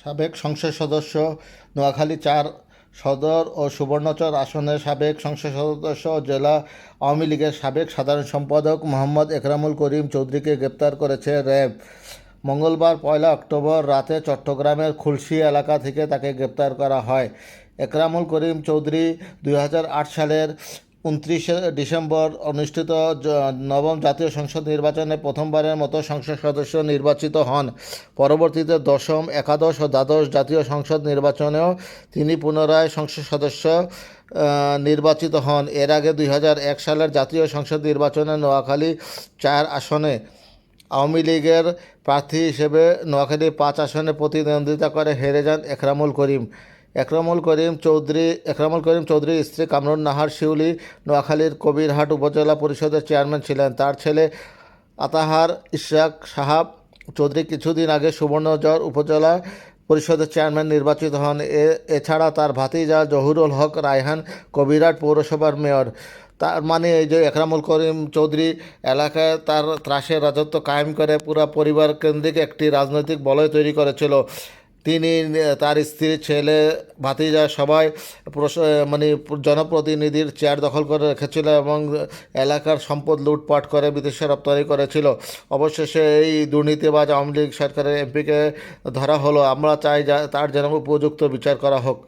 সাবেক সংসদ সদস্য, নোয়াখালী চার সদর ও সুবর্ণচর আসনের সাবেক সংসদ সদস্য জেলা আওয়ামী লীগের সাবেক সাধারণ সম্পাদক মোহাম্মদ একরামুল করিম চৌধুরীকে গ্রেপ্তার করেছে র্যাব। মঙ্গলবার পয়লা অক্টোবর রাতে চট্টগ্রামের খুলশি এলাকা থেকে তাকে গ্রেপ্তার করা হয়। একরামুল করিম চৌধুরী দুই হাজার আট সালের উনত্রিশে ডিসেম্বর অনুষ্ঠিত নবম জাতীয় সংসদ নির্বাচনে প্রথমবারের মতো সংসদ সদস্য নির্বাচিত হন। পরবর্তীতে দশম, একাদশ ও দ্বাদশ জাতীয় সংসদ নির্বাচনেও তিনি পুনরায় সংসদ সদস্য নির্বাচিত হন। এর আগে দুই হাজার এক সালের জাতীয় সংসদ নির্বাচনে নোয়াখালী চার আসনে আওয়ামী লীগের প্রার্থী হিসেবে নোয়াখালী পাঁচ আসনে প্রতিদ্বন্দ্বিতা করে হেরে যান একরামুল করিম। একরামুল করিম চৌধুরী, একরামুল করিম চৌধুরীর স্ত্রী কামরুন নাহার শিউলি, নোয়াখালীর কবিরহাট উপজেলা পরিষদের চেয়ারম্যান ছিলেন। তার ছেলে আতাহার ইশরাক সাহাব চৌধুরী কিছুদিন আগে সুবর্ণচর উপজেলা পরিষদের চেয়ারম্যান নির্বাচিত হন। এছাড়া তার ভাতিজা জহুরুল হক রায়হান কবিরহাট পৌরসভার মেয়র। তার মানে এই যে একরামুল করিম চৌধুরী এলাকায় তার ত্রাসের রাজত্ব কায়েম করে পুরা পরিবার কেন্দ্রিক একটি রাজনৈতিক বলয় তৈরি করেছিল। তিনি তার স্ত্রী, ছেলে, ভাতিজা সবাই মানে জনপ্রতিনিধির চেয়ার দখল করে রেখেছিল এবং এলাকার সম্পদ লুটপাট করে বিদেশে রপ্তানি করেছিল। অবশেষে এই দুর্নীতিবাজ আওয়ামী লীগ সরকারের এমপিকে ধরা হলো। আমরা চাই তার যেন উপযুক্ত বিচার করা হোক।